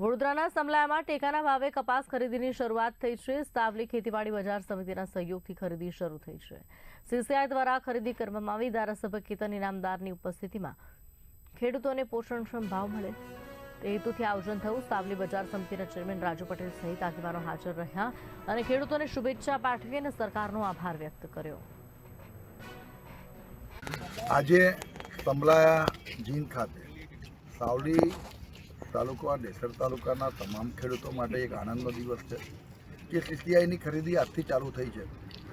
વડોદરાના સમલાયામાં ટેકાના ભાવે કપાસ ખરીદીની શરૂઆત થઈ છે. સાવલી ખેતીવાડી બજાર સમિતિના સહયોગથી ખરીદી શરૂ થઈ છે. સીસીઆઈ દ્વારા ખરીદી કરવામાં આવી. ધારાસભ્ય કેતન ઇનામદારની ઉપસ્થિતિમાં ખેડૂતોને પોષણક્ષમ ભાવ મળે. તે હેતુથી આયોજન થયું. સાવલી બજાર સમિતિના ચેરમેન રાજુ પટેલ સહિત આગેવાનો હાજર રહ્યા અને ખેડૂતોને શુભેચ્છા પાઠવી અને સરકારનો આભાર વ્યક્ત કર્યો. આજે સમલાયા જીન ખાતે સાવલી તાલુકા દેસર તાલુકાના તમામ ખેડૂતો માટે એક આનંદનો દિવસ છે કે સીસીઆઈની ખરીદી આજથી ચાલુ થઈ છે.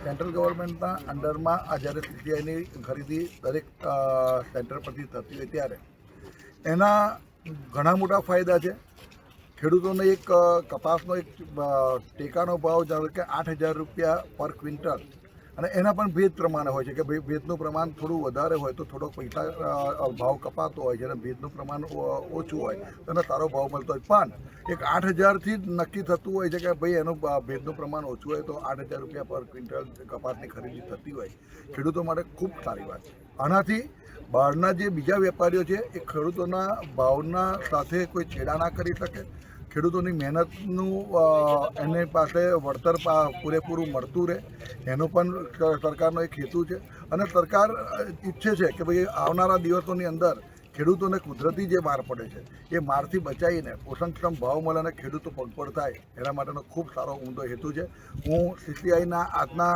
સેન્ટ્રલ ગવર્મેન્ટના અંડરમાં આ જ્યારે સીસીઆઈની ખરીદી દરેક સેન્ટર પરથી થતી હોય ત્યારે એના ઘણા મોટા ફાયદા છે. ખેડૂતોને એક કપાસનો એક ટેકાનો ભાવ જાણે કે આઠ હજાર રૂપિયા પર ક્વિન્ટલ અને એના પણ ભેદ પ્રમાણે હોય છે કે ભાઈ ભેદનું પ્રમાણ થોડું વધારે હોય તો થોડોક પૈસા ભાવ કપાતો હોય છે અને ભેદનું પ્રમાણ ઓછું હોય તો એને સારો ભાવ મળતો હોય. પણ એક આઠ હજારથી જ નક્કી થતું હોય છે કે ભાઈ એનું ભેદનું પ્રમાણ ઓછું હોય તો આઠ હજાર રૂપિયા પર ક્વિન્ટલ કપાસની ખરીદી થતી હોય. ખેડૂતો માટે ખૂબ સારી વાત છે. આનાથી બહારના જે બીજા વેપારીઓ છે એ ખેડૂતોના ભાવના સાથે કોઈ છેડા ના કરી શકે ખેડૂતોની મહેનતનું એને પાસે વળતર પૂરેપૂરું મળતું રહે. એનો પણ સરકારનો એક હેતુ છે. અને સરકાર ઈચ્છે છે કે ભાઈ આવનારા દિવસોની અંદર ખેડૂતોને કુદરતી જે માર પડે છે, એ મારથી બચાવીને પોષણક્ષમ ભાવ મળે અને ખેડૂતો પગપળ થાય, એના માટેનો ખૂબ સારો ઊંડો હેતુ છે. હું સીસીઆઈના આજના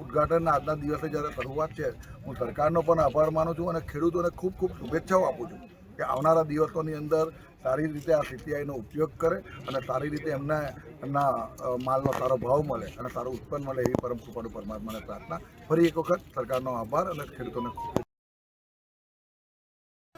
ઉદ્ઘાટનના આજના દિવસે જ્યારે શરૂઆત છે, હું સરકારનો પણ આભાર માનું છું અને ખેડૂતોને ખૂબ ખૂબ શુભેચ્છાઓ આપું છું કે આવનારા દિવસોની અંદર સારી રીતે આ સીપીઆઈનો ઉપયોગ કરે અને સારી રીતે એમને એમના માલનો સારો ભાવ મળે અને સારું ઉત્પન્ન મળે એવી પરમ કૃપાનું પરમાત્માને પ્રાર્થના. ફરી એક વખત સરકારનો આભાર અને ખેડૂતોને